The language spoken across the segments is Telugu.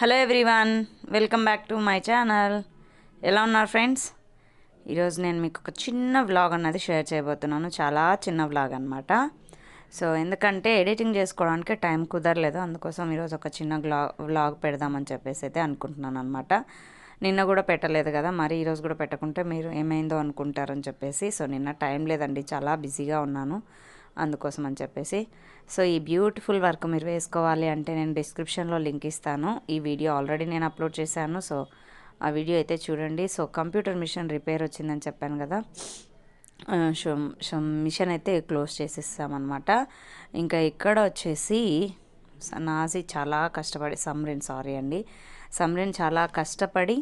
Hello everyone welcome back to my channel ఎలా ఉన్నారు ఫ్రెండ్స్ ఈరోజు నేను మీకు ఒక చిన్న వ్లాగ్ అన్నది షేర్ చేయబోతున్నాను. చాలా చిన్న వ్లాగ్ అనమాట సో ఎందుకంటే ఎడిటింగ్ చేసుకోవడానికి టైం కుదరలేదు. అందుకోసం ఈరోజు ఒక చిన్న వ్లా వ్లాగ్ పెడదామని చెప్పేసి అయితే అనుకుంటున్నాను అనమాట నిన్న కూడా పెట్టలేదు కదా మరి ఈరోజు కూడా పెట్టకుంటే మీరు ఏమైందో అనుకుంటారని చెప్పేసి. సో నిన్న టైం లేదండి చాలా బిజీగా ఉన్నాను. అందుకోసం అని చెప్పేసి. సో ఈ బ్యూటిఫుల్ వర్క్ మీరు వేసుకోవాలి అంటే నేను డిస్క్రిప్షన్లో లింక్ ఇస్తాను. ఈ వీడియో ఆల్రెడీ నేను అప్లోడ్ చేశాను. సో ఆ వీడియో అయితే చూడండి. సో కంప్యూటర్ మిషన్ రిపేర్ వచ్చిందని చెప్పాను కదా. షో మిషన్ అయితే క్లోజ్ చేసేస్తామన్నమాట. ఇంకా ఇక్కడ వచ్చేసి నాసి చాలా కష్టపడి సమ్రిన్ సారీ అండి. సమ్రిన్ చాలా కష్టపడి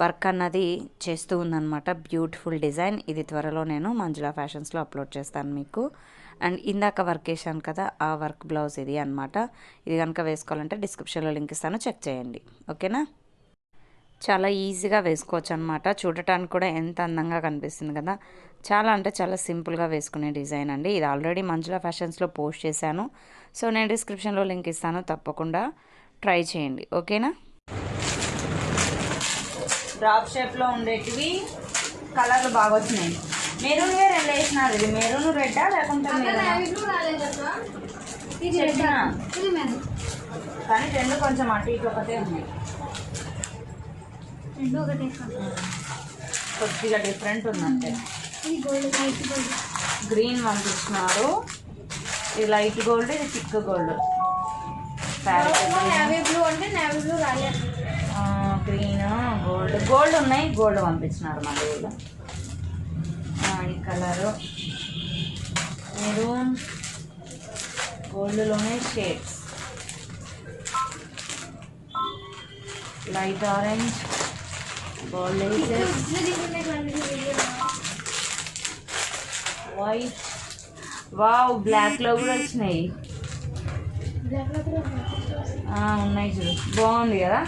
వర్క్ అన్నది చేస్తూ ఉందన్నమాట. Beautiful design. ఇది త్వరలో నేను మంజులా ఫ్యాషన్స్లో అప్లోడ్ చేస్తాను మీకు. అండ్ ఇందాక వర్క్ వేసాను కదా ఆ వర్క్ బ్లౌజ్ ఇది అన్నమాట. ఇది కనుక వేసుకోవాలంటే డిస్క్రిప్షన్లో లింక్ ఇస్తాను చెక్ చేయండి. ఓకేనా? చాలా ఈజీగా వేసుకోవచ్చు అనమాట చూడటానికి కూడా ఎంత అందంగా కనిపిస్తుంది కదా. చాలా అంటే చాలా సింపుల్గా వేసుకునే డిజైన్ అండి. ఇది ఆల్రెడీ మంజులా ఫ్యాషన్స్లో పోస్ట్ చేశాను. సో నేను డిస్క్రిప్షన్లో లింక్ ఇస్తాను తప్పకుండా ట్రై చేయండి. ఓకేనా? డ్రాప్ షేప్లో ఉండేటివి కలర్లు బాగా వచ్చినాయి. మెరూన్ వేర్ రెండు వేసినారు. ఇది మెరూన్ రెడ్డా లేకుంటే కానీ రెండు కొంచెం అటు ఇటు ఒకటే ఉన్నాయి కొద్దిగా డిఫరెంట్ ఉందంటే. గ్రీన్ పంపించినారు ఇది లైట్ గోల్డ్ ఇది thick gold green gold gold ఉన్నాయి గోల్డ్ పంపించినారు మా ఊళ్ళో ఈ colour. Maroon గోల్డ్లోనే shades. Light orange gold white. Wow బ్లాక్లో కూడా వచ్చినాయి. ఆ, ఉన్నాయి చూడు. బాగుంది కదా?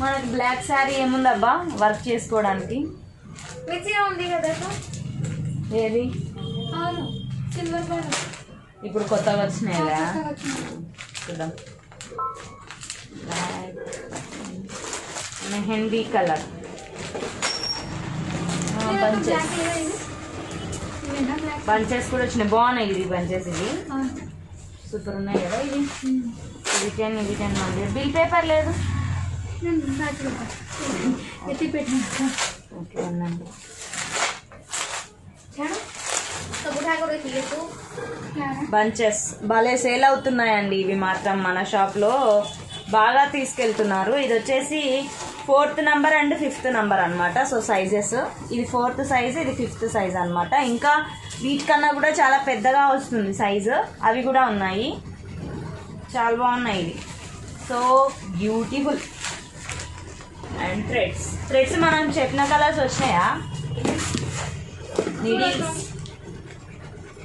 మనకి బ్లాక్ శారీ ఏముందబ్బా వర్క్ చేసుకోవడానికి. మంచిగా ఉంది కదా ఏది? అవును సిల్వర్ కలర్ ఇప్పుడు కొత్తగా వచ్చినాయి? కదా చూద్దాం. మెహందీ కలర్. బంచెస్. బంచెస్ కూడా వచ్చినాయి. బాగున్నాయి ఇది బంచెస్ ఇది సూపర్ ఉన్నాయి కదా ఇది ఇది టెన్ ఇది టెన్ మళ్ళీ బిల్ పేపర్ లేదు? ఎత్తి పెట్టిన ఓకే ఉందండి. బంచెస్. భలే సేల్ అవుతున్నాయండి ఇవి మాత్రం మన షాప్లో. బాగా తీసుకెళ్తున్నారు. ఇది వచ్చేసి fourth number and fifth number అన్నమాట. So sizes. ఇది ఫోర్త్ సైజ్ ఇది ఫిఫ్త్ సైజ్ అన్నమాట. ఇంకా వీటికన్నా కూడా చాలా పెద్దగా వస్తుంది సైజు. అవి కూడా ఉన్నాయి. చాలా బాగున్నాయి ఇవి. So beautiful. And threads. Threads మనం చెప్పిన కలర్స్ వచ్చినాయా? నీడిల్స్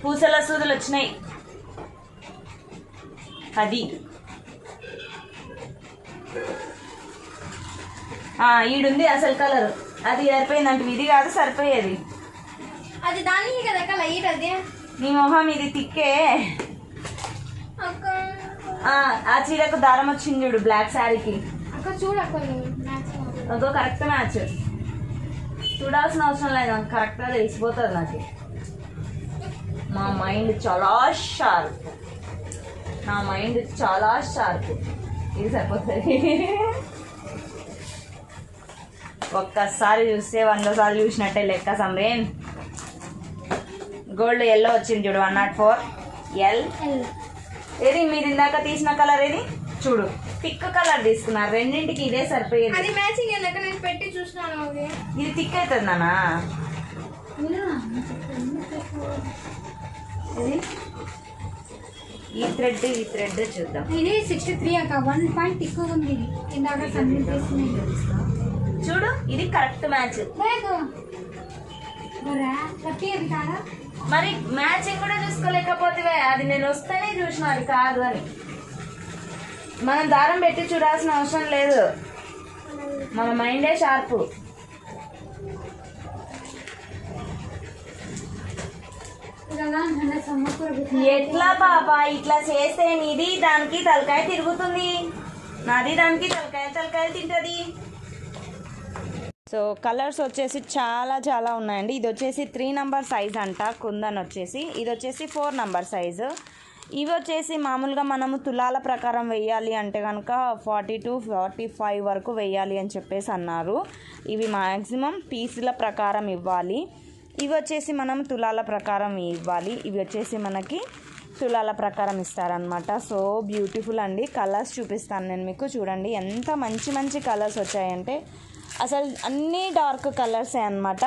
పూసల సూదులు వచ్చినాయి. అది ఆ, ఈడుంది అసలు కలర్. అది సరిపోయిందంటే ఇది కాదు సరిపోయేది. అది దానికి కదా లైట్ అది నీ మొహం ఇది తిక్కే. ఆ, చీరకు దారం వచ్చింది చూడు బ్లాక్ శారీకి. అక్క చూడు అక్క మ్యాచ్ అదో కరెక్ట్ మ్యాచ్. చూడాల్సిన అవసరం లేదు కరెక్ట్గా తెలిసిపోతుంది నాకు. మా మైండ్ చాలా షార్ప్. నా మైండ్ చాలా షార్ప్. ఇది సరిపోతుంది. ఒక్కసారి చూస్తే వంద సార్లు చూసినట్టే లెక్క సమరేన్. గోల్డ్ ఎల్లో వచ్చింది చూడు వన్ నాట్ ఫోర్. ఎల్ ఏది? మీరు ఇందాక తీసిన కలర్ ఏది? చూడు. థిక్ కలర్ తీసుకున్నారు రెండింటికి ఇదే సరిపోయేది. అది మ్యాచింగ్ నేను పెట్టి చూసినాను ఇది థిక్ అవుతుంది నానా ఇది? ఈ థ్రెడ్ ఈ థ్రెడ్ చూద్దాం. ఇది సిక్స్టీ త్రీ అక్క వన్ పాయింట్ ఎక్కువ ఉంది. ఇది ఇందాక సన్ని చూడు ఇది కరెక్ట్ మ్యాచ్ మరి మ్యాచింగ్ కూడా చూసుకోలేకపోతే అది నేను వస్తేనే చూసిన అది కాదు అని. మనం దారం పెట్టి చూడాల్సిన అవసరం లేదు. మన మైండే షార్ప్ కదా మన సమ్మకూర ఎట్లా పాప ఇట్లా చేస్తే నీది దానికి తలకాయ తిరుగుతుంది. నాది దానికి తలకాయ తలకాయ తింటది. సో కలర్స్ వచ్చేసి చాలా చాలా ఉన్నాయండి. ఇది వచ్చేసి త్రీ నంబర్ సైజ్ అంట కుందన్ వచ్చేసి. ఇది వచ్చేసి ఫోర్ నంబర్ సైజు. ఇవి వచ్చేసి మామూలుగా మనము తులాల ప్రకారం వెయ్యాలి అంటే కనుక ఫార్టీ టు ఫార్టీ ఫైవ్ వరకు వెయ్యాలి అని చెప్పేసి అన్నారు. ఇవి మ్యాక్సిమం పీసుల ప్రకారం ఇవ్వాలి. ఇవి వచ్చేసి మనం తులాల ప్రకారం ఇవ్వాలి. ఇవి వచ్చేసి మనకి తులాల ప్రకారం ఇస్తారనమాట సో బ్యూటిఫుల్ అండి. కలర్స్ చూపిస్తాను నేను మీకు. చూడండి ఎంత మంచి మంచి కలర్స్ వచ్చాయంటే అసలు అన్నీ డార్క్ కలర్సే అనమాట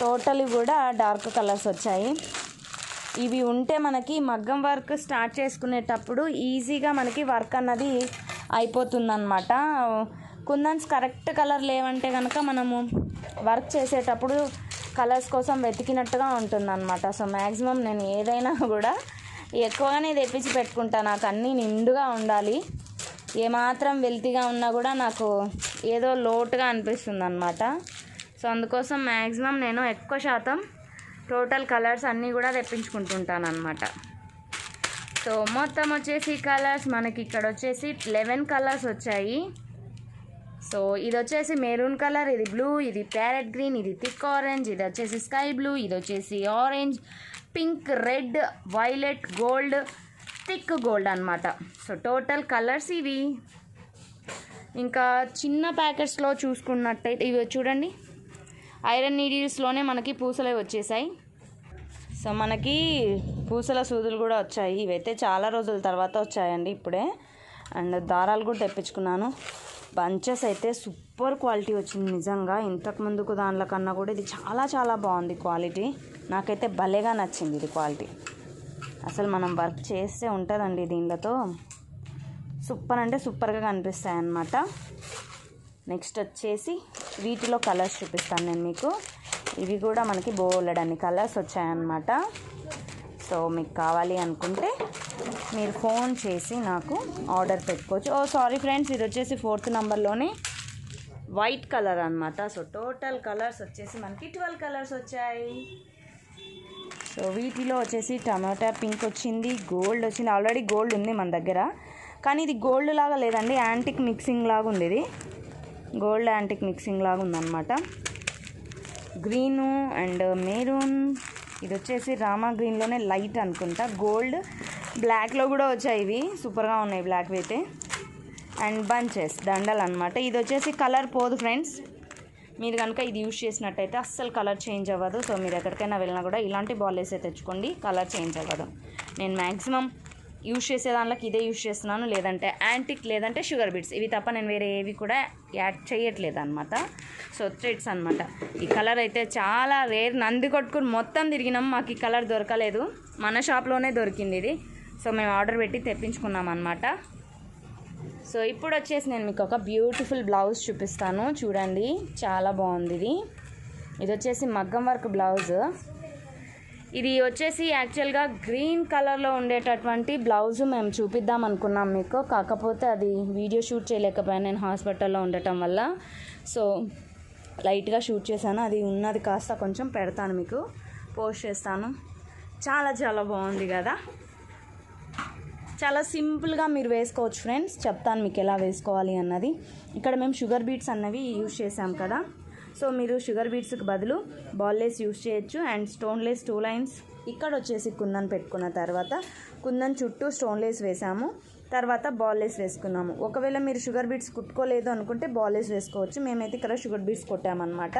టోటలీ కూడా డార్క్ కలర్స్ వచ్చాయి. ఇవి ఉంటే మనకి మగ్గం వర్క్ స్టార్ట్ చేసుకునేటప్పుడు ఈజీగా మనకి వర్క్ అన్నది అయిపోతుందన్నమాట. కుందన్స్ కరెక్ట్ కలర్ లేవంటే కనుక మనము వర్క్ చేసేటప్పుడు కలర్స్ కోసం వెతికినట్టుగా ఉంటుంది అనమాట సో మ్యాక్సిమం నేను ఏదైనా కూడా ఎక్కువగానే తెప్పించి పెట్టుకుంటా. నాకు అన్నీ నిండుగా ఉండాలి. ఏమాత్రం వెల్తీగా ఉన్నా కూడా నాకు ఏదో లోటుగా అనిపిస్తుంది అనమాట సో అందుకోసం మ్యాక్సిమం నేను ఎక్కువ శాతం టోటల్ కలర్స్ అన్నీ కూడా తెప్పించుకుంటుంటాను అనమాట సో మొత్తం వచ్చేసి కలర్స్ మనకి ఇక్కడ వచ్చేసి లెవెన్ కలర్స్ వచ్చాయి. సో ఇది వచ్చేసి మెరూన్ కలర్ ఇది బ్లూ ఇది ప్యారెట్ గ్రీన్ ఇది థిక్ ఆరెంజ్ ఇది వచ్చేసి స్కై బ్లూ ఇది వచ్చేసి orange pink red violet gold thick gold అనమాట సో టోటల్ కలర్స్ ఇవి. ఇంకా చిన్న ప్యాకెట్స్లో చూసుకున్నట్టయితే ఇవి చూడండి. ఐరన్ నీడిల్స్లోనే మనకి పూసలు వచ్చేసాయి. సో మనకి పూసల సూదులు కూడా వచ్చాయి. ఇవైతే చాలా రోజుల తర్వాత వచ్చాయండి ఇప్పుడే. అండ్ దారాలు కూడా తెప్పించుకున్నాను. బంచెస్ అయితే సూపర్ క్వాలిటీ వచ్చింది నిజంగా. ఇంతకు ముందుకు దానిలో కన్నా కూడా ఇది చాలా చాలా బాగుంది క్వాలిటీ. నాకైతే భలేగా నచ్చింది ఇది క్వాలిటీ. అసలు మనం వర్క్ చేస్తే ఉంటుందండి దీనిలతో. సూపర్ అంటే సూపర్గా కనిపిస్తాయి అన్నమాట నెక్స్ట్ వచ్చేసి వీటిలో కలర్స్ చూపిస్తాను నేను మీకు. ఇవి కూడా మనకి బోలెడన్ని కలర్స్ వచ్చాయన్నమాట. సో మీకు కావాలి అనుకుంటే మీరు ఫోన్ చేసి నాకు ఆర్డర్ పెట్టుకోవచ్చు. ఓ సారీ ఫ్రెండ్స్ ఇది వచ్చేసి ఫోర్త్ నెంబర్లోనే వైట్ కలర్ అనమాట సో టోటల్ కలర్స్ వచ్చేసి మనకి ట్వెల్వ్ కలర్స్ వచ్చాయి. సో వీటిలో వచ్చేసి టమాటా పింక్ వచ్చింది గోల్డ్ వచ్చింది. ఆల్రెడీ గోల్డ్ ఉంది మన దగ్గర. కానీ ఇది గోల్డ్ లాగా లేదండి యాంటిక్ మిక్సింగ్ లాగా ఉంది ఇది గోల్డ్ యాంటిక్ మిక్సింగ్ లాగా ఉందన్నమాట. Green and maroon. ఇది వచ్చేసి రామా గ్రీన్లోనే లైట్ అనుకుంటా. గోల్డ్ బ్లాక్లో కూడా వచ్చాయి ఇవి. సూపర్గా ఉన్నాయి బ్లాక్ అయితే. అండ్ బంచెస్ దండలు అనమాట ఇది వచ్చేసి కలర్ పోదు ఫ్రెండ్స్ మీరు కనుక ఇది యూజ్ చేసినట్టయితే అస్సలు కలర్ చేంజ్ అవ్వదు. సో మీరు ఎక్కడికైనా వెళ్ళినా కూడా ఇలాంటి బాల్ వేసే తెచ్చుకోండి కలర్ చేంజ్ అవ్వదు. నేను మ్యాక్సిమం యూజ్ చేసే దాంట్లోకి ఇదే యూజ్ చేస్తున్నాను. లేదంటే యాంటిక్ లేదంటే షుగర్ బీట్స్ ఇవి తప్ప నేను వేరే ఏవి కూడా యాడ్ చేయట్లేదు అనమాట సో థ్రెడ్స్ అనమాట ఈ కలర్ అయితే చాలా రేర్ నంది కొట్టుకుని మొత్తం తిరిగినాం. మాకు ఈ కలర్ దొరకలేదు. మన షాప్లోనే దొరికింది ఇది. సో మేము ఆర్డర్ పెట్టి తెప్పించుకున్నాం అనమాట సో ఇప్పుడు వచ్చేసి నేను మీకు ఒక బ్యూటిఫుల్ బ్లౌజ్ చూపిస్తాను. చూడండి చాలా బాగుంది ఇది. ఇది వచ్చేసి మగ్గం వర్క్ బ్లౌజ్. ఇది వచ్చేసి యాక్చువల్గా గ్రీన్ కలర్లో ఉండేటటువంటి బ్లౌజ్ మేము చూపిద్దాం అనుకున్నాం మీకు. కాకపోతే అది వీడియో షూట్ చేయలేకపోయాను నేను హాస్పిటల్లో ఉండటం వల్ల. సో లైట్గా షూట్ చేశాను. అది ఉన్నది కాస్త కొంచెం పెడతాను మీకు. పోస్ట్ చేస్తాను. చాలా చాలా బాగుంది కదా. చాలా సింపుల్గా మీరు వేసుకోవచ్చు ఫ్రెండ్స్. చెప్తాను మీకు ఎలా వేసుకోవాలి అన్నది. ఇక్కడ మేము షుగర్ బీట్స్ అన్నవి యూజ్ చేసాం కదా. సో మీరు షుగర్ బీట్స్కి బదులు బాల్లెస్ యూజ్ చేయొచ్చు అండ్ స్టోన్లెస్ టూ లైన్స్. ఇక్కడ వచ్చేసి కుందన్ పెట్టుకున్న తర్వాత కుందన్ చుట్టూ స్టోన్లెస్ వేసాము. తర్వాత బాల్లెస్ వేసుకున్నాము. ఒకవేళ మీరు షుగర్ బీట్స్ కుట్టుకోలేదు అనుకుంటే బాల్లెస్ వేసుకోవచ్చు. మేమైతే ఇక్కడ sugar beads కొట్టామన్నమాట.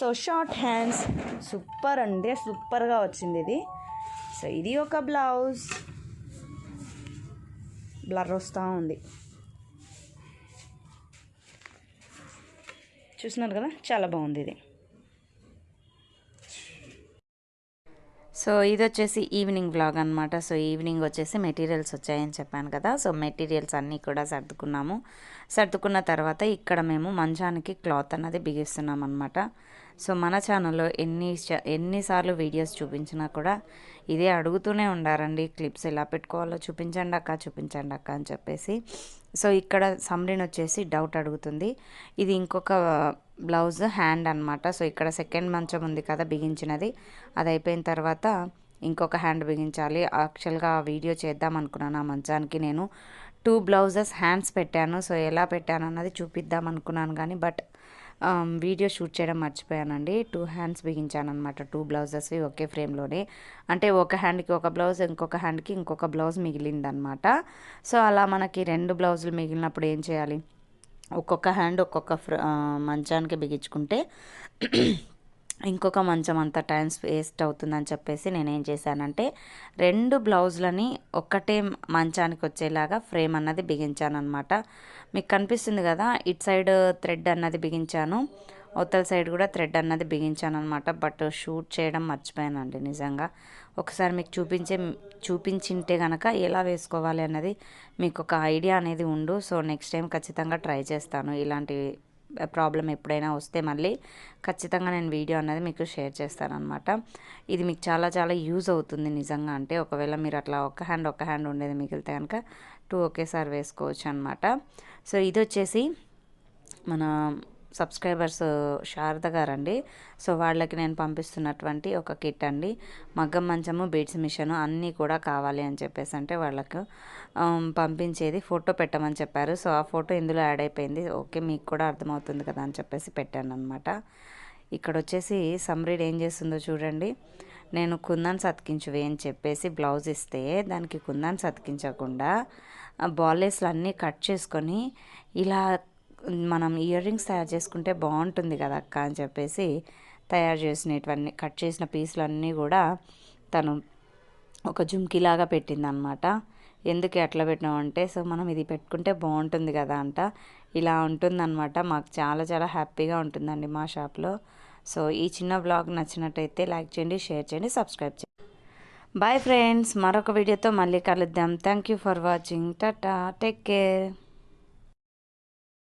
So short hands. Super అంటే సూపర్గా వచ్చింది ఇది. సో ఇది ఒక బ్లౌజ్. బ్లర్ వస్తూ ఉంది. చూస్తున్నారు కదా? చాలా బాగుంది ఇది. సో ఇది వచ్చేసి ఈవినింగ్ వ్లాగ్ అనమాట సో ఈవినింగ్ వచ్చేసి మెటీరియల్స్ వచ్చాయని చెప్పాను కదా. సో మెటీరియల్స్ అన్నీ కూడా సర్దుకున్నాము. సర్దుకున్న తర్వాత ఇక్కడ మేము మంచానికి క్లాత్ అన్నది బిగిస్తున్నాం అనమాట సో మన ఛానల్లో ఎన్ని ఎన్నిసార్లు వీడియోస్ చూపించినా కూడా ఇదే అడుగుతూనే ఉండారండి. క్లిప్స్ ఎలా పెట్టుకోవాలో చూపించండి అక్క చూపించండి అక్క అని చెప్పేసి సో ఇక్కడ సమ్రిన్ వచ్చేసి డౌట్ అడుగుతుంది. ఇది ఇంకొక బ్లౌజ్ హ్యాండ్ అన్నమాట. సో ఇక్కడ సెకండ్ మంచం ఉంది కదా బిగించినది. అది అయిపోయిన తర్వాత ఇంకొక హ్యాండ్ బిగించాలి. యాక్చువల్గా ఆ వీడియో చేద్దాం అనుకున్నాను ఆ మంచానికి నేను. టూ బ్లౌజెస్ హ్యాండ్స్ పెట్టాను. సో ఎలా పెట్టాను అన్నది చూపిద్దాం అనుకున్నాను కానీ బట్ వీడియో షూట్ చేయడం మర్చిపోయానండి. టూ హ్యాండ్స్ బిగించాను అనమాట టూ బ్లౌజెస్వి ఒకే ఫ్రేమ్లోనే. అంటే ఒక హ్యాండ్కి ఒక బ్లౌజ్ ఇంకొక హ్యాండ్కి ఇంకొక బ్లౌజ్ మిగిలిందనమాట సో అలా మనకి రెండు బ్లౌజులు మిగిలినప్పుడు ఏం చేయాలి? ఒక్కొక్క హ్యాండ్ ఒక్కొక్క ఫ్ర మంచానికి బిగించుకుంటే ఇంకొక మంచం అంత టైం వేస్ట్ అవుతుందని చెప్పేసి నేనేం చేశానంటే రెండు బ్లౌజులని ఒక్కటే మంచానికి వచ్చేలాగా ఫ్రేమ్ అన్నది బిగించాను అనమాట మీకు కనిపిస్తుంది కదా ఇట్ సైడ్ థ్రెడ్ అన్నది బిగించాను అవతల సైడ్ కూడా థ్రెడ్ అన్నది బిగించాను అనమాట బట్ షూట్ చేయడం మర్చిపోయానండి నిజంగా. ఒకసారి మీకు చూపించే చూపించింటే కనుక ఎలా వేసుకోవాలి అన్నది మీకు ఒక ఐడియా అనేది ఉండు. సో నెక్స్ట్ టైం ఖచ్చితంగా ట్రై చేస్తాను ఇలాంటివి ప్రాబ్లం ఎప్పుడైనా వస్తే మళ్ళీ ఖచ్చితంగా నేను వీడియో అనేది మీకు షేర్ చేస్తాను అనమాట ఇది మీకు చాలా చాలా యూజ్ అవుతుంది నిజంగా అంటే ఒకవేళ మీరు అట్లా ఒక హ్యాండ్ ఒక హ్యాండ్ ఉండేది మిగిలితే కనుక టూ ఒకేసారి వేసుకోవచ్చు అనమాట సో ఇది వచ్చేసి మన సబ్స్క్రైబర్స్ శారద గారండి. సో వాళ్ళకి నేను పంపిస్తున్నటువంటి ఒక కిట్ అండి. మగ్గం మంచము బీడ్స్ మిషన్ అన్నీ కూడా కావాలి అని చెప్పేసి అంటే వాళ్ళకు పంపించేది ఫోటో పెట్టమని చెప్పారు. సో ఆ ఫోటో ఇందులో యాడ్ అయిపోయింది. ఓకే మీకు కూడా అర్థమవుతుంది కదా అని చెప్పేసి పెట్టాను అనమాట ఇక్కడ వచ్చేసి సమ్రీడ్ ఏం చేస్తుందో చూడండి. నేను కుందాన్ సతికించువి అని చెప్పేసి బ్లౌజ్ ఇస్తే దానికి కుందాన్ అతికించకుండా ఆ అన్నీ కట్ చేసుకొని ఇలా మనం ఇయర్ రింగ్స్ తయారు చేసుకుంటే బాగుంటుంది కదా అక్క అని చెప్పేసి తయారు చేసినటువన్నీ కట్ చేసిన పీసులన్నీ కూడా తను ఒక జుమ్కిలాగా పెట్టింది అనమాట ఎందుకు అట్లా పెట్టినామంటే సో మనం ఇది పెట్టుకుంటే బాగుంటుంది కదా అంట. ఇలా ఉంటుందన్నమాట. మాకు చాలా చాలా హ్యాపీగా ఉంటుందండి మా షాప్లో. సో ఈ చిన్న బ్లాగ్ నచ్చినట్టయితే లైక్ చేయండి షేర్ చేయండి సబ్స్క్రైబ్ చేయండి. బాయ్ ఫ్రెండ్స్ మరొక వీడియోతో మళ్ళీ కలుద్దాం. Thank you for watching. Tata take care.